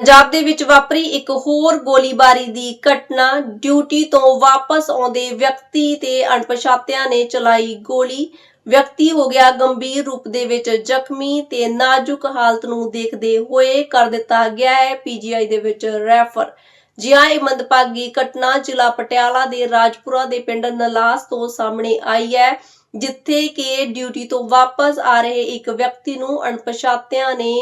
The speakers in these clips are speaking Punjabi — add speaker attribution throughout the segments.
Speaker 1: ਪੰਜਾਬ ਦੇ ਵਿੱਚ ਵਾਪਰੀ ਇੱਕ ਹੋਰ ਗੋਲੀਬਾਰੀ ਦੀ ਘਟਨਾ। ਡਿਊਟੀ ਤੋਂ ਵਾਪਸ ਆਉਂਦੇ ਵਿਅਕਤੀ ਤੇ ਅਣਪਛਾਤਿਆਂ ਨੇ ਚਲਾਈ ਗੋਲੀ। ਵਿਅਕਤੀ ਹੋ ਗਿਆ ਗੰਭੀਰ ਰੂਪ ਦੇ ਵਿੱਚ ਜ਼ਖਮੀ ਤੇ ਨਾਜ਼ੁਕ ਹਾਲਤ ਨੂੰ ਦੇਖਦੇ ਹੋਏ ਕਰ ਦਿੱਤਾ ਗਿਆ ਹੈ ਪੀਜੀਆਈ ਦੇ ਵਿੱਚ ਰੈਫਰ। ਜੀ ਹਾਂ ਇਹ ਮੰਦਭਾਗੀ ਘਟਨਾ ਜ਼ਿਲ੍ਹਾ ਪਟਿਆਲਾ ਦੇ ਰਾਜਪੁਰਾ ਦੇ ਪਿੰਡ ਨਲਾਸ ਤੋਂ ਸਾਹਮਣੇ ਆਈ ਹੈ, ਜਿੱਥੇ ਕਿ ਡਿਊਟੀ ਤੋਂ ਵਾਪਸ ਆ ਰਹੇ ਇੱਕ ਵਿਅਕਤੀ ਨੂੰ ਅਣਪਛਾਤਿਆਂ ਨੇ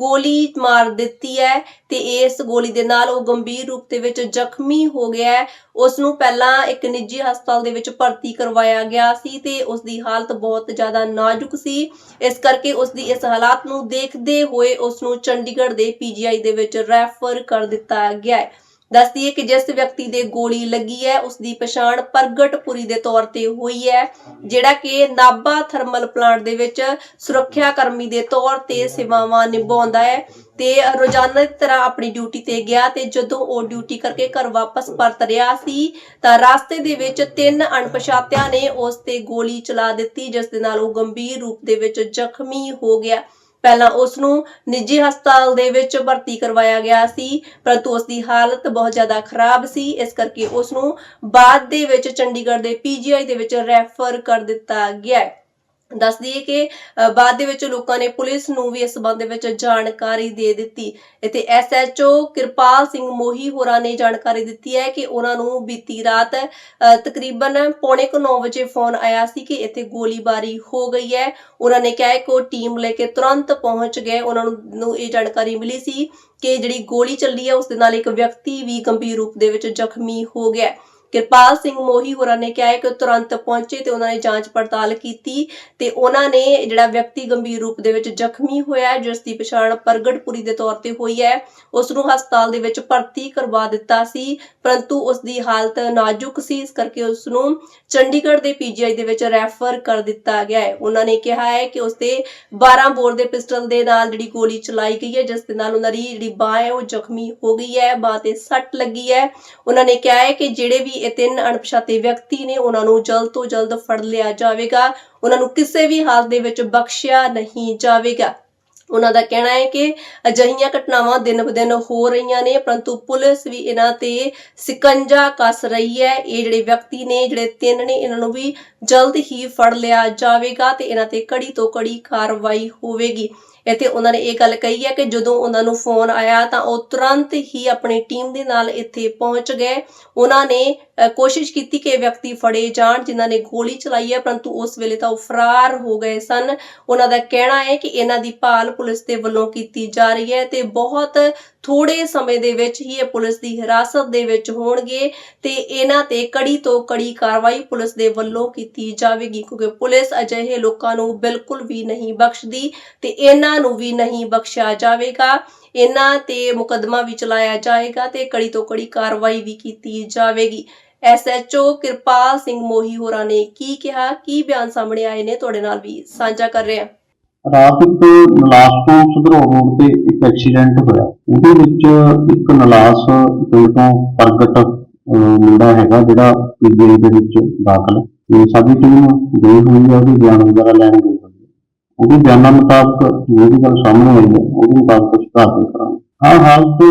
Speaker 1: ਗੋਲੀ ਮਾਰ ਦਿੱਤੀ ਹੈ ਤੇ ਇਸ ਗੋਲੀ ਦੇ ਨਾਲ ਉਹ ਗੰਭੀਰ ਰੂਪ ਦੇ ਵਿੱਚ ਜ਼ਖਮੀ ਹੋ ਗਿਆ ਹੈ। ਉਸ ਨੂੰ ਪਹਿਲਾਂ ਇੱਕ ਨਿੱਜੀ ਹਸਪਤਾਲ ਦੇ ਵਿੱਚ ਭਰਤੀ ਕਰਵਾਇਆ ਗਿਆ ਸੀ ਤੇ ਉਸ ਦੀ ਹਾਲਤ ਬਹੁਤ ਜ਼ਿਆਦਾ ਨਾਜ਼ੁਕ ਸੀ। ਇਸ ਕਰਕੇ ਉਸ ਦੀ ਇਸ ਹਾਲਾਤ ਨੂੰ ਦੇਖਦੇ ਹੋਏ ਉਸ ਨੂੰ ਚੰਡੀਗੜ੍ਹ ਦੇ ਪੀਜੀਆਈ ਦੇ ਵਿੱਚ ਰੈਫਰ ਕਰ ਦਿੱਤਾ ਗਿਆ ਹੈ। ਦੱਸਦੀ ਹੈ ਕਿ ਜਿਸ ਵਿਅਕਤੀ ਦੇ ਗੋਲੀ ਲੱਗੀ ਹੈ ਉਸ ਦੀ ਪਛਾਣ ਪ੍ਰਗਟਪੁਰੀ ਦੇ ਤੌਰ ਤੇ ਹੋਈ ਹੈ, ਜਿਹੜਾ ਕਿ ਨਾਭਾ ਥਰਮਲ ਪਲਾਂਟ ਦੇ ਵਿੱਚ ਸੁਰੱਖਿਆ ਕਰਮੀ ਦੇ ਤੌਰ ਤੇ ਸੇਵਾਵਾਂ ਨਿਭਾਉਂਦਾ ਹੈ ਤੇ ਰੋਜ਼ਾਨਾ ਦੀ ਤਰ੍ਹਾਂ ਆਪਣੀ ਡਿਊਟੀ ਤੇ ਗਿਆ ਤੇ ਜਦੋਂ ਉਹ ਡਿਊਟੀ ਕਰਕੇ ਘਰ ਵਾਪਸ ਪਰਤ ਰਿਹਾ ਸੀ, ਤਾਂ ਰਸਤੇ ਦੇ ਵਿੱਚ ਤਿੰਨ ਅਣਪਛਾਤਿਆਂ ਨੇ ਉਸ ਤੇ ਗੋਲੀ ਚਲਾ ਦਿੱਤੀ, ਜਿਸ ਦੇ ਨਾਲ ਉਹ ਗੰਭੀਰ ਰੂਪ ਦੇ ਵਿੱਚ ਜ਼ਖਮੀ ਹੋ ਗਿਆ। ਪਹਿਲਾਂ ਉਸ ਨੂੰ ਨਿੱਜੀ ਹਸਪਤਾਲ ਦੇ ਵਿੱਚ ਭਰਤੀ ਕਰਵਾਇਆ ਗਿਆ ਸੀ, ਪਰੰਤੂ ਉਸ ਦੀ ਹਾਲਤ ਬਹੁਤ ਜ਼ਿਆਦਾ ਖਰਾਬ ਸੀ। ਇਸ ਕਰਕੇ ਉਸ ਨੂੰ ਬਾਅਦ ਦੇ ਵਿੱਚ ਚੰਡੀਗੜ੍ਹ ਦੇ ਪੀਜੀਆਈ ਦੇ ਵਿੱਚ ਰੈਫਰ ਕਰ ਦਿੱਤਾ ਗਿਆ ਹੈ। ਦੱਸ ਦਈਏ ਕਿ ਬਾਅਦ ਦੇ ਵਿੱਚ ਲੋਕਾਂ ਨੇ ਪੁਲਿਸ ਨੂੰ ਵੀ ਇਸ ਸੰਬੰਧ ਵਿੱਚ ਜਾਣਕਾਰੀ ਦੇ ਦਿੱਤੀ। ਇੱਥੇ ਐਸਐਚਓ ਕਿਰਪਾਲ ਸਿੰਘ ਮੋਹੀ ਹੋਰਾਂ ਨੇ ਜਾਣਕਾਰੀ ਦਿੱਤੀ ਹੈ ਕਿ ਉਹਨਾਂ ਨੂੰ ਬੀਤੀ ਰਾਤ ਤਕਰੀਬਨ ਪੌਣੇ ਕੁ 9 ਵਜੇ ਫੋਨ ਆਇਆ ਸੀ ਕਿ ਇੱਥੇ ਗੋਲੀਬਾਰੀ ਹੋ ਗਈ ਹੈ। ਉਹਨਾਂ ਨੇ ਕਿਹਾ ਕਿ ਉਹ ਟੀਮ ਲੈ ਕੇ ਤੁਰੰਤ ਪਹੁੰਚ ਗਏ। ਉਹਨਾਂ ਨੂੰ ਇਹ ਜਾਣਕਾਰੀ ਮਿਲੀ ਸੀ ਕਿ ਜਿਹੜੀ ਗੋਲੀ ਚੱਲੀ ਹੈ, ਉਸ ਦੇ ਨਾਲ ਇੱਕ ਵਿਅਕਤੀ ਵੀ ਗੰਭੀਰ ਰੂਪ ਦੇ ਵਿੱਚ ਜ਼ਖਮੀ ਹੋ ਗਿਆ। ਕਿਰਪਾਲ ਸਿੰਘ ਮੋਹੀ ਹੋਰਾਂ ਨੇ ਕਿਹਾ ਹੈ ਕਿ ਉਹ ਤੁਰੰਤ ਪਹੁੰਚੇ ਤੇ ਉਹਨਾਂ ਨੇ ਜਾਂਚ ਪੜਤਾਲ ਕੀਤੀ ਤੇ ਉਹਨਾਂ ਨੇ ਜਿਹੜਾ ਵਿਅਕਤੀ ਗੰਭੀਰ ਰੂਪ ਦੇ ਵਿੱਚ ਜ਼ਖਮੀ ਹੋਇਆ ਹੈ, ਜਿਸ ਦੀ ਪਛਾਣ ਪ੍ਰਗਟਪੁਰੀ ਦੇ ਤੌਰ ਤੇ ਹੋਈ ਹੈ। ਉਸ ਨੂੰ ਹਸਪਤਾਲ ਦੇ ਵਿੱਚ ਭਰਤੀ ਕਰਵਾ ਦਿੱਤਾ ਸੀ, ਪਰੰਤੂ ਉਸ ਦੀ ਹਾਲਤ ਨਾਜ਼ੁਕ ਸੀ। ਇਸ ਕਰਕੇ ਉਸ ਨੂੰ ਚੰਡੀਗੜ੍ਹ ਦੇ ਪੀਜੀਆਈ ਦੇ ਵਿੱਚ ਰੈਫਰ ਕਰ ਦਿੱਤਾ ਗਿਆ ਹੈ। ਉਹਨਾਂ ਨੇ ਕਿਹਾ ਹੈ ਕਿ ਉਸ ਤੇ 12 ਬੋਰ ਦੇ ਪਿਸਟਲ ਦੇ ਨਾਲ ਜਿਹੜੀ ਗੋਲੀ ਚਲਾਈ ਗਈ ਹੈ, ਜਿਸ ਦੇ ਨਾਲ ਉਹਨਾਂ ਦੀ ਜਿਹੜੀ ਬਾਹ ਹੈ, ਉਹ ਜ਼ਖਮੀ ਹੋ ਗਈ ਹੈ, ਬਾਹ ਤੇ ਸੱਟ ਲੱਗੀ ਹੈ। ਉਹਨਾਂ ਨੇ ਕਿਹਾ ਹੈ ਕਿ ਜਿਹੜੇ ਵੀ ਇਹ ਤਿੰਨ ਅਣਪਛਾਤੇ ਵਿਅਕਤੀ ਨੇ ਉਹਨਾਂ ਨੂੰ ਜਲਦ ਤੋਂ ਜਲਦ ਫੜ ਲਿਆ ਜਾਵੇਗਾ। ਉਹਨਾਂ ਨੂੰ ਕਿਸੇ ਵੀ ਹਾਲ ਦੇ ਵਿੱਚ ਬਖਸ਼ਿਆ ਨਹੀਂ ਜਾਵੇਗਾ। ਉਹਨਾਂ ਦਾ ਕਹਿਣਾ ਹੈ ਕਿ ਅਜਿਹੀਆਂ ਘਟਨਾਵਾਂ ਦਿਨ ਬ ਦਿਨ ਹੋ ਰਹੀਆਂ ਨੇ, ਪਰੰਤੂ ਪੁਲਿਸ ਵੀ ਇਹਨਾਂ ਤੇ ਸਿਕੰਜਾ ਕੱਸ ਰਹੀ ਹੈ। ਇਹ ਜਿਹੜੇ ਵਿਅਕਤੀ ਨੇ, ਜਿਹੜੇ ਤਿੰਨ ਨੇ, ਇਹਨਾਂ ਨੂੰ ਵੀ ਜਲਦ ਹੀ ਫੜ ਲਿਆ ਜਾਵੇਗਾ ਤੇ ਇਹਨਾਂ ਤੇ ਕੜੀ ਤੋਂ ਕੜੀ ਕਾਰਵਾਈ ਹੋਵੇਗੀ। ਇੱਥੇ ਉਹਨਾਂ ਨੇ ਇਹ ਗੱਲ ਕਹੀ ਹੈ ਕਿ ਜਦੋਂ ਉਹਨਾਂ ਨੂੰ ਫੋਨ ਆਇਆ ਤਾਂ ਉਹ ਤੁਰੰਤ ਹੀ ਆਪਣੀ ਟੀਮ ਦੇ ਨਾਲ ਇੱਥੇ ਪਹੁੰਚ ਗਏ। ਉਹਨਾਂ ਨੇ ਕੋਸ਼ਿਸ਼ ਕੀਤੀ ਕਿ ਇਹ ਵਿਅਕਤੀ ਫੜੇ ਜਾਣ, ਜਿਨ੍ਹਾਂ ਨੇ ਗੋਲੀ ਚਲਾਈ ਹੈ, ਪਰੰਤੂ ਉਸ ਵੇਲੇ ਤਾਂ ਉਹ ਫਰਾਰ ਹੋ ਗਏ ਸਨ। ਉਹਨਾਂ ਦਾ ਕਹਿਣਾ ਹੈ ਕਿ ਇਹਨਾਂ ਦੀ ਭਾਲ ਪੁਲਿਸ ਦੇ ਵੱਲੋਂ ਕੀਤੀ ਜਾ ਰਹੀ ਹੈ ਤੇ ਬਹੁਤ ਥੋੜੇ ਸਮੇਂ ਦੇ ਵਿੱਚ ਹੀ ਇਹ ਪੁਲਿਸ ਦੀ ਹਿਰਾਸਤ ਦੇ ਵਿੱਚ ਹੋਣਗੇ ਤੇ ਇਹਨਾਂ ਤੇ ਕੜੀ ਤੋਂ ਕੜੀ ਕਾਰਵਾਈ ਪੁਲਿਸ ਦੇ ਵੱਲੋਂ ਕੀਤੀ ਜਾਵੇਗੀ, ਕਿਉਂਕਿ ਪੁਲਿਸ ਅਜਿਹੇ ਲੋਕਾਂ ਨੂੰ ਬਿਲਕੁਲ ਵੀ ਨਹੀਂ ਬਖਸ਼ਦੀ ਤੇ ਇਹਨਾਂ ਨੂੰ ਵੀ ਨਹੀਂ ਬਖਸ਼ਿਆ ਜਾਵੇਗਾ। ਇਹਨਾਂ ਤੇ ਮੁਕੱਦਮਾ ਵੀ ਚਲਾਇਆ ਜਾਏਗਾ ਤੇ ਕੜੀ ਤੋਂ ਕੜੀ ਕਾਰਵਾਈ ਵੀ ਕੀਤੀ ਜਾਵੇਗੀ। ਐਸਐਚਓ ਕਿਰਪਾਲ ਸਿੰਘ ਮੋਹੀ ਹੋਰਾਂ ਨੇ ਕੀ ਕਿਹਾ, ਕੀ ਬਿਆਨ ਸਾਹਮਣੇ ਆਏ ਨੇ, ਤੁਹਾਡੇ ਨਾਲ ਵੀ ਸਾਂਝਾ ਕਰ ਰਹੇ ਹਾਂ।
Speaker 2: ਰਾਤ ਇੱਕ ਨਲਾਸ ਤੋਂ ਸੁਧਰੋ ਰੋਡ ਤੇ ਇੱਕ ਐਕਸੀਡੈਂਟ ਹੋਇਆ। ਉਹਦੇ ਵਿੱਚ ਇੱਕ ਨਲਾਸ ਤੋਂ ਪ੍ਰਗਟ ਮੁੰਡਾ ਹੈਗਾ ਜਿਹੜਾ ਪੀਜੀਆਈ ਦੇ ਵਿੱਚ ਦਾਖਲ। ਤੇ ਸਾਡੀ ਟੀਮ ਗਈ ਹੋਈ ਹੈ ਉਹਦੇ ਬਿਆਨ ਵਗੈਰਾ ਲੈਣ ਗਈ ਹੋਈ ਉਹਦੇ ਬਿਆਨਾਂ ਮੁਤਾਬਕ ਜੋ ਵੀ ਗੱਲ ਸਾਹਮਣੇ ਆਈ ਹੈ ਉਹਦੇ ਮੁਤਾਬਕ ਅਸੀਂ ਕਾਰਵਾਈ ਕਰਾਂਗੇ। ਹਾਂ ਹਾਲਤ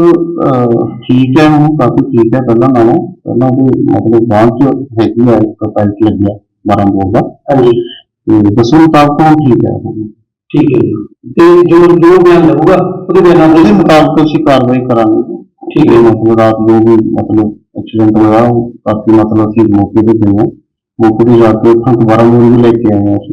Speaker 2: ਠੀਕ ਹੈ ਹੁਣ ਕਾਫੀ ਠੀਕ ਹੈ। ਪਹਿਲਾਂ ਨਾਲੋਂ ਪਹਿਲਾਂ ਉਹਦੇ ਮਤਲਬ ਬਾਂਹ 'ਚ ਹੈਗੀ ਹੈ ਇੱਕ ਪੈਂਟ ਲੱਗਿਆ 12 ਬੋਲ ਦਾ। ਹਾਂਜੀ। ਤੇ ਦੱਸਣ ਮੁਤਾਬਕ ਉਹ ਠੀਕ ਹੈ।
Speaker 3: ਠੀਕ ਹੈ ਜੀ। ਤੇ ਜੋ ਜੋ ਬਿਆਨ ਲਊਗਾ ਉਹਦੇ ਬਿਆਨਾਂ
Speaker 2: ਉਹਦੇ
Speaker 3: ਦੇ
Speaker 2: ਮੁਤਾਬਕ ਅਸੀਂ ਕਾਰਵਾਈ ਕਰਾਂਗੇ
Speaker 3: ਠੀਕ ਹੈ।
Speaker 2: ਮਤਲਬ ਰਾਤ ਨੂੰ ਵੀ ਮਤਲਬ ਐਕਸੀਡੈਂਟ ਹੋਇਆ ਉਹ ਕਾਫੀ ਮਤਲਬ ਅਸੀਂ ਮੌਕੇ ਤੇ ਗਏ ਹਾਂ ਮੌਕੇ ਤੇ ਜਾ ਕੇ ਉੱਥੋਂ ਦੁਬਾਰਾ ਮੂਵੀ ਵੀ ਲੈ ਕੇ ਆਏ ਹਾਂ ਅਸੀਂ